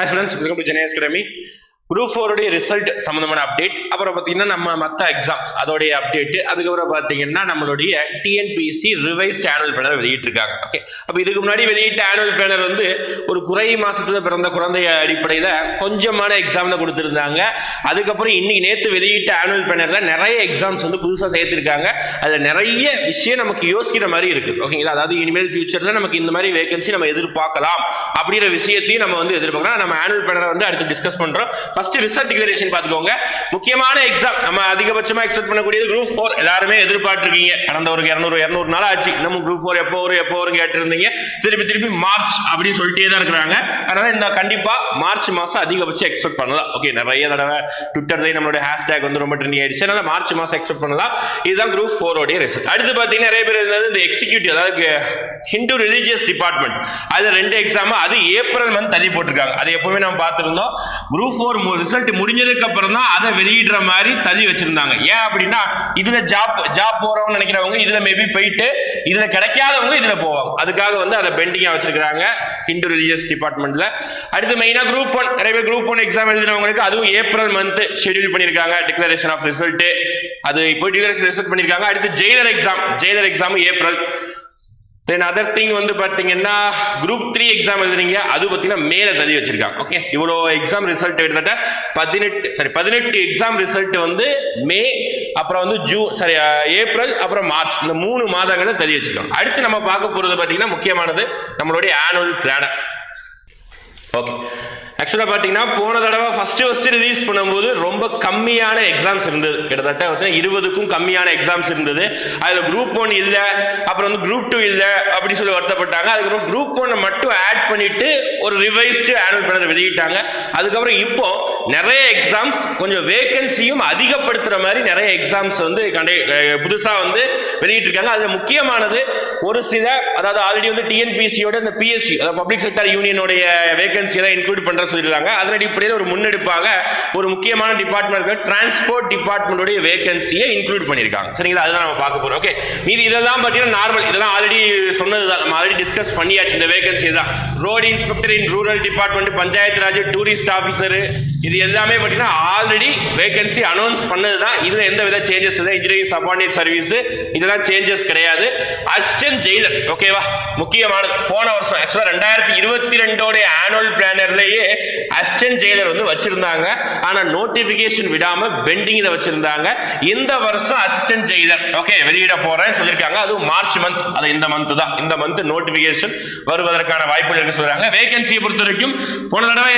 Hi students, welcome to Genius Academy. Group ஃபோருடைய result சம்மந்தமான update அப்புறம் பார்த்தீங்கன்னா நம்ம மற்ற எக்ஸாம்ஸ் அதோடைய அப்டேட் அதுக்கப்புறம் பார்த்தீங்கன்னா நம்மளுடைய டிஎன்பிசி ரிவைஸ் ஆனுவல் பேனர் வெளியிட்டிருக்காங்க. ஓகே அப்போ இதுக்கு முன்னாடி வெளியிட்ட ஆனுவல் பேனர் வந்து ஒரு குறை மாசத்துல பிறந்த குழந்தைய அடிப்படையில் கொஞ்சமான எக்ஸாம் தான் கொடுத்துருந்தாங்க. அதுக்கப்புறம் இன்னைக்கு நேற்று வெளியிட்ட ஆனுவல் பேனரில் நிறைய எக்ஸாம்ஸ் வந்து புதுசாக சேர்த்துருக்காங்க. அதில் நிறைய விஷயம் நமக்கு யோசிக்கிற மாதிரி இருக்குது ஓகேங்களா அதாவது இனிமேல் ஃபியூச்சரில் நமக்கு இந்த மாதிரி வேகன்சி நம்ம எதிர்பார்க்கலாம் அப்படிங்கிற விஷயத்தையும் நம்ம வந்து எதிர்பார்க்கலாம். நம்ம ஆனுவல் பேனரை வந்து அடுத்து டிஸ்கஸ் பண்ணுறோம் ஃபர்ஸ்ட் ரிசல்ட் டிக்ளரேஷன் பார்த்துக்கோங்க. முக்கியமான எக்ஸாம் நம்ம அதிகபட்சமாக எக்ஸ்பெக்ட் பண்ணக்கூடியது குரூப் ஃபோர் எல்லாருமே எதிர்பார்த்துருக்கீங்க. கடந்த ஒரு இரநூறு இரநூறு நாள் ஆச்சு. நம்ம குரூப் ஃபோர் எப்போ வரும் எப்போ வரும் கேட்டிருந்தீங்க. திருப்பி திருப்பி மார்ச் அப்படின்னு சொல்லிட்டே தான் இருக்கிறாங்க. அதனால இந்த கண்டிப்பாக மார்ச் மாதம் அதிகபட்சம் எக்ஸ்பெக்ட் பண்ணலாம். ஓகே நிறைய தடவை ட்விட்டர்லேயே நம்மளோட ஹேஷ்டேக் வந்து ரொம்ப ட்ரெண்டிங் ஆயிடுச்சு. அதனால மார்ச் மாதம் எக்ஸ்பெக்ட் பண்ணலாம். இதுதான் குரூப் ஃபோரோடைய ரிசல்ட் அடுத்து பார்த்தீங்கன்னா நிறைய பேர் இருந்தது இந்த எக்ஸிக்யூட்டிவ் அதாவது ஹிந்து ரிலீஜியஸ் டிபார்ட்மெண்ட் அது ரெண்டு எக்ஸாம் அது ஏப்ரல் மந்த் தள்ளி போட்டிருக்காங்க. அது எப்பவுமே நம்ம பார்த்துருந்தோம். குரூப் ஃபோர் ரிசல்ட் முடிஞ்சதுக்கு அப்புறம் தான் அதை வெளியிடுற மாதிரி தள்ளி வச்சிருந்தாங்க. ஏன் அப்படின்னா இதுல ஜாப் ஜாப் போறவங்க நினைக்கிறவங்க இதுல மேபி போயிட்டு இதுல கிடைக்காதவங்க இதுல போவாங்க. அதுக்காக வந்து அதை பெண்டிங்கா வச்சிருக்காங்க ஹிந்து ரிலீஜியஸ் டிபார்ட்மெண்ட்ல அடுத்து மெயினா குரூப் ஒன் நிறைய பேர் குரூப் ஒன் எக்ஸாம் எழுதினவங்களுக்கு அதுவும் ஏப்ரல் மந்த் ஷெட்யூல் பண்ணியிருக்காங்க டிக்ளரேஷன் ஆஃப் ரிசல்ட் அது இப்போ டிக்ளரேஷன் ரிசல்ட் பண்ணியிருக்காங்க. அடுத்து jailor exam jailor exam April then other thing வந்து பார்த்தீங்கன்னா குரூப் த்ரீ எக்ஸாம் எழுதுறீங்க அது பார்த்தீங்கன்னா மேலே தள்ளி வச்சிருக்காங்க ஓகே இவ்வளோ எக்ஸாம் ரிசல்ட் கிட்டத்தட்ட பதினெட்டு சரி பதினெட்டு எக்ஸாம் ரிசல்ட் வந்து மே அப்புறம் வந்து ஜூன் சரி ஏப்ரல் அப்புறம் மார்ச் இந்த மூணு மாதங்களை தள்ளி வச்சிருக்காங்க அடுத்து நம்ம பார்க்க போகிறது பார்த்தீங்கன்னா முக்கியமானது நம்மளுடைய ஆனுவல் பிளானர் ஓகே ஆக்சுவலாக பார்த்தீங்கன்னா போன தடவை ஃபஸ்ட்டு ஃபஸ்ட்டு ரிலீஸ் பண்ணும்போது ரொம்ப கம்மியான எக்ஸாம்ஸ் இருந்தது. கிட்டத்தட்ட வந்து இருபதுக்கும் கம்மியான எக்ஸாம்ஸ் இருந்தது. அதில் குரூப் ஒன் இல்லை அப்புறம் வந்து குரூப் டூ இல்லை அப்படி சொல்லி வருத்தப்பட்டாங்க. அதுக்கப்புறம் குரூப் ஒன்னை மட்டும் ஆட் பண்ணிட்டு ஒரு ரிவைஸ்டு ஆனுவல் பேனர் வெளியிட்டாங்க. அதுக்கப்புறம் இப்போ நிறைய எக்ஸாம்ஸ் கொஞ்சம் வேகன்சியும் அதிகப்படுத்துகிற மாதிரி நிறைய எக்ஸாம்ஸ் வந்து கண்டை புதுசாக வந்து வெளியிட்டிருக்காங்க. அதில் முக்கியமானது ஒரு சில அதாவது ஆல்ரெடி வந்து டிஎன்பிசியோட இந்த பிஎஸ்சி அதாவது பப்ளிக் செக்டர் யூனியனுடைய வேகன்சி எல்லாம் இன்க்ளூட் பண்ணுற கொடுத்துருக்காங்க அதன் அடிப்படையில் ஒரு முன்னெடுப்பாக ஒரு முக்கியமான டிபார்ட்மெண்ட் டிரான்ஸ்போர்ட் டிபார்ட்மெண்ட்டுடைய வேகன்சியை இன்க்ளூட் பண்ணியிருக்காங்க. சரிங்களா? அதுதான் நம்ம பார்க்க போகிறோம் ஓகே மீதி இதெல்லாம் பார்த்தீங்கன்னா நார்மல் இதெல்லாம் ஆல்ரெடி சொன்னது தான் நம்ம ஆல்ரெடி டிஸ்கஸ் பண்ணியாச்சு. இந்த வேகன்சி தான். Road inspector in rural department panchayat raj tourist officer இது எல்லாமே பார்த்தீங்கன்னா ஆல்ரெடி வேகன்சி அனௌன்ஸ் பண்ணது தான் இதில் எந்த வித சேஞ்சஸ் இல்லை. இன்ஜினியரிங் சப்பார்டினேட் சர்வீஸ் இதெல்லாம் சேஞ்சஸ் கிடையாது. அசிஸ்டன்ட் ஜெயிலர் ஓகேவா முக்கியமானது. போன வருஷம் ஆக்சுவலாக ரெண்டாயிரத்தி இருபத்தி ரெண்டோடைய ஆனுவல் பிளானர்லேயே அசிஸ்டன்ட் ஜெயிலர் வந்து வச்சிருந்தாங்க. ஆனால் நோட்டிஃபிகேஷன் விடாமல் பெண்டிங்கில் வச்சிருந்தாங்க. இந்த வருஷம் அசிஸ்டன்ட் ஜெயிலர் ஓகே வெளியிட போகிறேன் சொல்லியிருக்காங்க. அதுவும் மார்ச் மந்த் அது இந்த மந்த் தான். இந்த மந்த் நோட்டிஃபிகேஷன் வருவதற்கான வாய்ப்புகள் இருக்கு சொல்றாங்க. வேகன்சியை பொறுத்த வரைக்கும் போன தடவை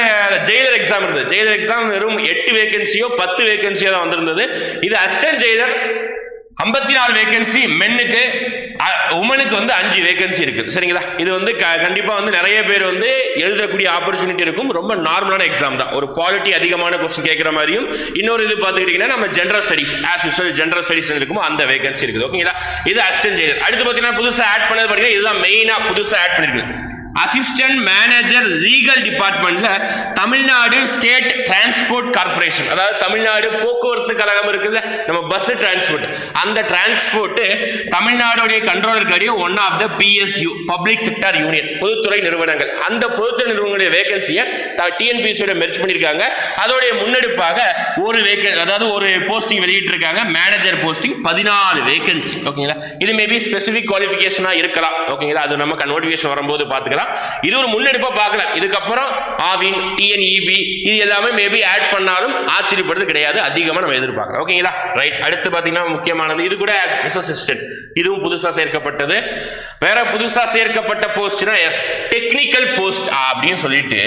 ஜெயிலர் எக்ஸாம் இருந்தது. ஜெயிலர் எக்ஸாம் வெறும் எட்டு வேகன்சியோ பத்து வேகன்சியோ தான் வந்திருந்தது. இது அசிஸ்டன்ட் ஜெயிலர் ஐம்பத்தி நாலு வேகன்சி மென்னுக்கு உமனுக்கு வந்து அஞ்சு வேகன்சி இருக்குது. சரிங்களா? இது வந்து க- கண்டிப்பாக வந்து நிறைய பேர் வந்து எழுதக்கூடிய ஆப்பர்ச்சுனிட்டி இருக்கும். ரொம்ப நார்மலான எக்ஸாம் தான். ஒரு குவாலிட்டி அதிகமான கொஸ்டின் கேட்குற மாதிரியும் இன்னொரு இது பார்த்துக்கிட்டிங்கன்னா நம்ம general studies as usual general studies இருக்குமோ அந்த வேகன்சி இருக்குது. ஓகேங்களா இது அஸ்டன் ஜெயிலர் அடுத்து பார்த்தீங்கன்னா புதுசாக ஆட் பண்ணது பார்த்தீங்கன்னா இதுதான் மெயினாக புதுசாக ஆட் பண்ணிருக்கு அசிஸ்டன்ட் மேனேஜர் லீகல் டிபார்ட்மெண்ட்ல தமிழ்நாடு ஸ்டேட் டிரான்ஸ்போர்ட் கார்பரேஷன் அதாவது தமிழ்நாடு போக்குவரத்து கழகம் இருக்குல்ல நம்ம பஸ் டிரான்ஸ்போர்ட் அந்த டிரான்ஸ்போர்ட் தமிழ்நாடுடைய கண்ட்ரோலருக்கு அடியே one of the PSU public sector union பொதுத்துறை நிறுவனங்கள். அந்த பொதுத்துறை நிறுவனங்களுடைய வேகன்சியை டிஎன்பிசியோட மெர்ச் பண்ணியிருக்காங்க. அதோடைய முன்னெடுப்பாக ஒரு வேகன் அதாவது ஒரு போஸ்டிங் வெளியிட்டிருக்காங்க. மேனேஜர் போஸ்டிங் பதினாலு வேகன்சி ஓகேங்களா இது மேபி ஸ்பெசிபிக் குவாலிஃபிகேஷனாக இருக்கலாம் ஓகேங்களா அது நம்ம நோட்டிஃபிகேஷன் வரும்போது பார்த்துக்கலாம். இது ஒரு முன்னெடுப்பா பார்க்கலாம். இதுக்கப்புறம் ஆவின் டிஎன்இபி இது எல்லாமே மேபி ஆட் பண்ணாலும் ஆச்சரியப்படுறது கிடையாது. அதிகமாக நம்ம எதிர்பார்க்கலாம். ஓகேங்களா ரைட் அடுத்து பார்த்தீங்கன்னா முக்கியமானது இது கூட அசிஸ்டன்ட் இதுவும் புதுசாக சேர்க்கப்பட்டது. வேற புதுசாக சேர்க்கப்பட்ட போஸ்ட்னா எஸ் டெக்னிக்கல் போஸ்ட் அப்படின்னு சொல்லிட்டு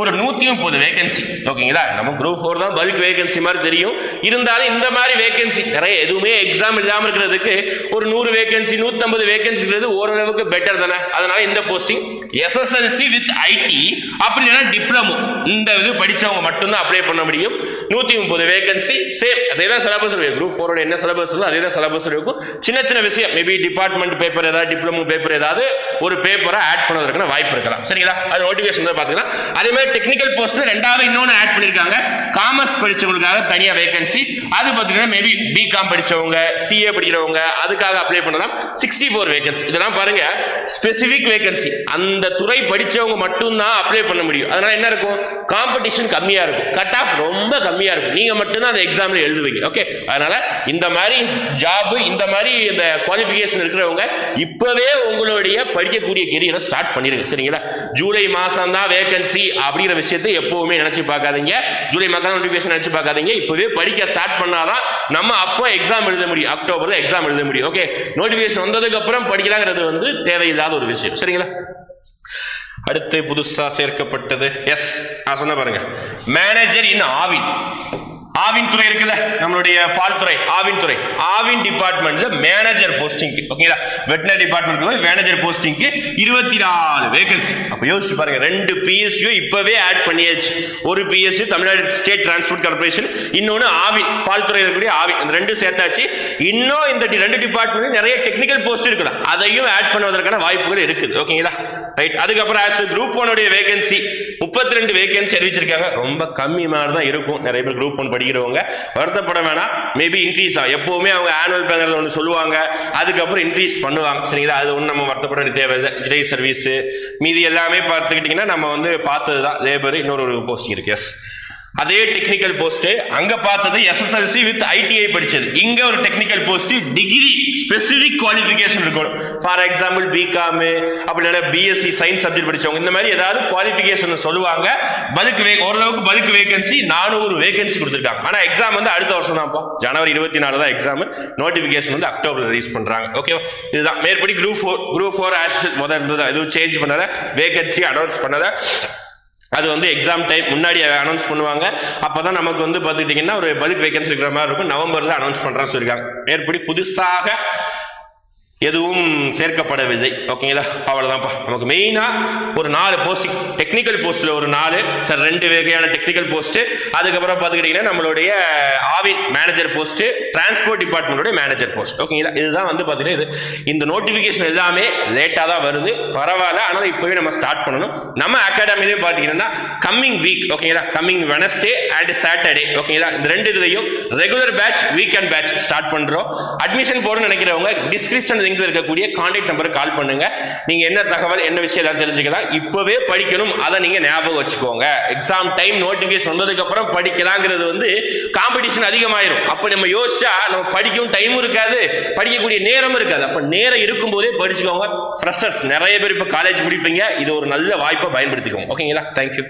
ஒரு நூற்றி முப்பது வேகன்சி ஓகேங்களா? நம்ம குரூப் ஃபோர் தான் பல்க் வேகன்சி மாதிரி தெரியும். இருந்தாலும் இந்த மாதிரி வேகன்சி நிறைய எதுவுமே எக்ஸாம் இல்லாமல் இருக்கிறதுக்கு ஒரு நூறு வேகன்சி நூற்றம்பது வேகன்சி ஓரளவுக்கு பெட்டர் தானே? அதனால இந்த போஸ்டிங் எஸ்எஸ்எல்சி வித் ஐடி அப்படி டிப்ளமோ இந்த இது படிச்சவங்க மட்டும்தான் அப்ளை பண்ண முடியும். நூற்றி முப்பது வேகன்சி சேம் அதே தான் சிலபஸ் இருக்கும் குரூப் ஃபோரோட என்ன சிலபஸ் இருக்கும் அதே தான் சிலபஸ் இருக்கும். சின்ன சின்ன விஷயம். மேபி டிபார்ட்மெண்ட் பேப்பர் ஏதாவது டிப்ளமோ பேப்பர் ஏதாவது ஒரு பேப்பரை ஆட் பண்ணுவதற்கான வாய்ப்பு இருக்கலாம். சரிங்களா? அது நோட்டிஃபிகேஷன் தான் பார்த்தீங்கன்னா அதே மாதிரி டெக்னிக்கல் போஸ்ட்ல ரெண்டாவது இன்னொன்று ஆட் பண்ணியிருக்காங்க காமர்ஸ் படித்தவங்களுக்காக தனியாக வேகன்சி அது பார்த்தீங்கன்னா மேபி பிகாம் படித்தவங்க சிஏ படிக்கிறவங்க அதுக்காக அப்ளை பண்ணலாம் சிக்ஸ்டி ஃபோர் வேகன்சி இதெல்லாம் பாருங்க ஸ்பெசிஃபிக் வேகன்சி அந்த துறை படித்தவங்க மட்டும்தான் அப்ளை பண்ண முடியும். அதனால என்ன இருக்கும்? காம்படிஷன் கம்மியாக இருக்கும். கட் ஆஃப் ரொம்ப கம்மியாக இருக்கும். நீங்கள் மட்டும்தான் அந்த எக்ஸாமில் எழுதுவீங்க. ஓகே அதனால இந்த மாதிரி ஜாப் இந்த மாதிரி இந்த குவாலிஃபிகேஷன் இருக்கிறவங்க இப்போவே உங்களுடைய படிக்கக்கூடிய கெரியரை ஸ்டார்ட் பண்ணிடுங்க சரிங்களா? ஜூலை மாதம் மாசம் தான் வேகன்சி அப்படிங்கிற விஷயத்தை எப்பவுமே நினச்சி பார்க்காதீங்க. ஜூலை மாதம் நோட்டிஃபிகேஷன் நினைச்சு பார்க்காதீங்க. இப்போவே படிக்க ஸ்டார்ட் பண்ணாதான் நம்ம அப்போ எக்ஸாம் எழுத முடியும். அக்டோபரில் எக்ஸாம் எழுத முடியும். ஓகே நோட்டிஃபிகேஷன் வந்ததுக்கப்புறம் படிக்கலாங்கிறது வந்து தேவையில்லாத ஒரு விஷயம். சரிங்களா? அடுத்து புதுசா சேர்க்கப்பட்டது. எஸ் நான் சொன்ன பாருங்க. மேனேஜர் இன் ஆவின் ஆவின் துறை இருக்குல்ல நம்மளுடைய பால் துறை ஆவின் துறை. ஆவின் டிபார்ட்மெண்ட்ல மேனேஜர் போஸ்டிங்க்கு ஓகேங்களா வெட்டினரி டிபார்ட்மெண்ட் மேனேஜர் போஸ்டிங்க்கு இருபத்தி நாலு வேகன்சி அப்ப யோசிச்சு பாருங்க ரெண்டு பிஎஸ்யூ இப்பவே ஆட் பண்ணியாச்சு. ஒரு PSU Tamil Nadu state transport corporation இன்னொன்னு ஆவின் பால் துறை இருக்கக்கூடிய ஆவின் இந்த ரெண்டு சேர்த்தாச்சு. இன்னும் இந்த ரெண்டு டிபார்ட்மெண்ட் நிறைய டெக்னிக்கல் போஸ்ட் இருக்கலாம் அதையும் ஆட் பண்ணுவதற்கான வாய்ப்புகள் இருக்குது ஓகேங்களா ரைட் அதுக்கப்புறம் ஆஸ் குரூப் ஒனுடைய வேகன்சி முப்பத்தி ரெண்டு வேகன்சி அறிவிச்சிருக்காங்க. ரொம்ப கம்மி மாதிரி தான் இருக்கும். நிறைய பேர் குரூப் ஒன் படிக்கிறவங்க வருத்தப்பட வேணாம். மேபி இன்க்ரீஸ் ஆகும் எப்போவுமே அவங்க ஆனுவல் பேனல் ஒன்று சொல்லுவாங்க. அதுக்கப்புறம் இன்க்ரீஸ் பண்ணுவாங்க. சரிங்களா? அது ஒன்றும் நம்ம வருத்தப்பட வேண்டிய தேவை ஜிரை சர்வீஸு மீதி எல்லாமே பார்த்துக்கிட்டிங்கன்னா நம்ம வந்து பார்த்தது தான் லேபர் இன்னொரு ஒரு போஸ்டிங் இருக்கு. எஸ் அதே டெக்னிக்கல் போஸ்ட் அங்க பார்த்தது எஸ்எஸ்எல்சி வித் ஐடிஐ படிச்சது. இங்க ஒரு technical post degree specific qualification இருக்கணும் ஃபார் எக்ஸாம்பிள் பிகாம் அப்படி பிஎஸ்சி சயின்ஸ் சப்ஜெக்ட் படிச்சவங்க இந்த மாதிரி ஏதாவது குவாலிஃபிகேஷன் சொல்லுவாங்க. பல்க் வே ஓரளவுக்கு பல்க் வேகன்சி நானூறு வேகன்சி கொடுத்துருக்காங்க. ஆனா எக்ஸாம் வந்து அடுத்த வருஷம் தான்ப்பா ஜனவரி இருபத்தி நாலு தான் எக்ஸாம் நோட்டிஃபிகேஷன் வந்து அக்டோபர் ரிலீஸ் பண்றாங்க. ஓகே இதுதான். மேற்படி குரூப் ஃபோர் குரூப் ஃபோர் ஆஷ் முதல் இருந்தது. எதுவும் சேஞ்ச் பண்ணாத வேகன்சி அனௌன்ஸ் பண்ணாத அது வந்து எக்ஸாம் டைம் முன்னாடி அனௌன்ஸ் பண்ணுவாங்க. அப்பதான் நமக்கு வந்து பார்த்துக்கிட்டிங்கன்னா ஒரு பல்க் வேகன்சி இருக்கிற மாதிரி இருக்கும். நவம்பர்ல அனௌன்ஸ் பண்றேன்னு சொல்லியிருக்காங்க. மேற்படி புதுசாக எதுவும் சேர்க்கப்படவில்லை. ஓகேங்களா? அவ்வளோதான்ப்பா நமக்கு மெயினாக ஒரு நாலு போஸ்டிங் டெக்னிக்கல் போஸ்ட்டில் ஒரு நாலு சார் ரெண்டு வகையான டெக்னிக்கல் போஸ்ட்டு அதுக்கப்புறம் பார்த்துக்கிட்டிங்கன்னா நம்மளுடைய ஆவின் மேனேஜர் போஸ்ட்டு டிரான்ஸ்போர்ட் டிபார்ட்மெண்டோட மேனேஜர் போஸ்ட் ஓகேங்களா? இதுதான் வந்து பார்த்தீங்கன்னா இது. இந்த நோட்டிஃபிகேஷன் எல்லாமே லேட்டாக தான் வருது. பரவாயில்ல. ஆனால் இப்போவே நம்ம ஸ்டார்ட் பண்ணணும். நம்ம அகாடமிலையும் பார்த்தீங்கன்னா கம்மிங் வீக் ஓகேங்களா? கம்மிங் வெனஸ்டே அண்ட் சாட்டர்டே ஓகேங்களா? இந்த ரெண்டு இதுலையும் regular batch weekend batch start பண்ணுறோம் அட்மிஷன் போடணும்னு நினைக்கிறவங்க டிஸ்கிரிப்ஷன் லிங்க்ல இருக்கக்கூடிய கான்டாக்ட் நம்பருக்கு கால் பண்ணுங்க. நீங்க என்ன தகவல் என்ன விஷயம் எல்லாம் தெரிஞ்சுக்கலாம் இப்போவே படிக்கணும். அதை நீங்க ஞாபகம் வச்சுக்கோங்க. எக்ஸாம் டைம் நோட்டிஃபிகேஷன் வந்ததுக்கு அப்புறம் படிக்கலாங்கிறது வந்து காம்படிஷன் அதிகமாயிரும். அப்ப நம்ம யோசிச்சா நம்ம படிக்கவும் டைமும் இருக்காது. படிக்கக்கூடிய நேரம் இருக்காது. அப்ப நேரம் இருக்கும்போதே படிச்சுக்கோங்க. ஃப்ரெஷர்ஸ் நிறைய பேர் இப்போ காலேஜ் முடிப்பீங்க. இது ஒரு நல்ல வாய்ப்பை பயன்படுத்திக்கோங்க. ஓகேங்களா தேங்க்யூ